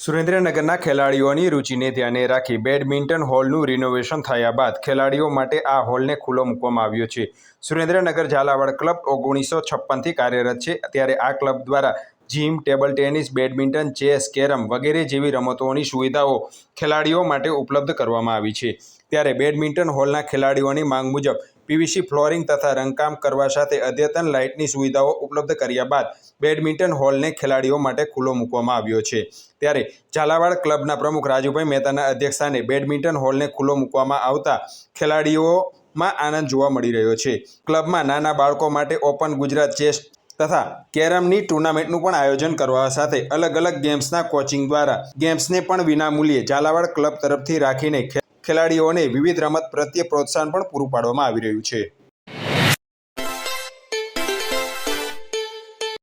સુરેન્દ્રનગરના ખેલાડીઓની રુચિને ધ્યાને રાખી બેડમિન્ટન હોલનું રિનોવેશન થયા બાદ ખેલાડીઓ માટે આ હોલને ખુલ્લો મૂકવામાં આવ્યો છે. સુરેન્દ્રનગર ઝાલાવાડ ક્લબ ઓગણીસો છપ્પનથી કાર્યરત છે. ત્યારે આ ક્લબ દ્વારા gym, table tennis, badminton, chess, carrom વગેરે જેવી રમતોની સુવિધાઓ ખેલાડીઓ માટે ઉપલબ્ધ કરવામાં આવી છે. ત્યારે બેડમિન્ટન હોલના ખેલાડીઓની માંગ મુજબ પીવીસી ફ્લોરિંગ તથા રંગકામ કરવા સાથે અદ્યતન લાઇટની સુવિધાઓ ઉપલબ્ધ કર્યા બાદ બેડમિન્ટન હોલને ખેલાડીઓ માટે ખુલ્લો મૂકવામાં આવ્યો છે. ત્યારે ઝાલાવાડ ક્લબના પ્રમુખ રાજુભાઈ મહેતાના અધ્યક્ષસ્થાને બેડમિન્ટન હોલને ખુલ્લો મૂકવામાં આવતા ખેલાડીઓમાં આનંદ જોવા મળી રહ્યો છે. ક્લબમાં નાના બાળકો માટે ઓપન ગુજરાત ચેસ તથા કેરમની ટુર્નામેન્ટનું પણ આયોજન કરવા સાથે અલગ અલગ ગેમ્સના કોચિંગ દ્વારા ગેમ્સને પણ વિનામૂલ્યે ઝાલાવાડ ક્લબ તરફથી રાખીને ખેલાડીઓને વિવિધ રમત પ્રત્યે પ્રોત્સાહન પણ પૂરું પાડવામાં આવી રહ્યું છે.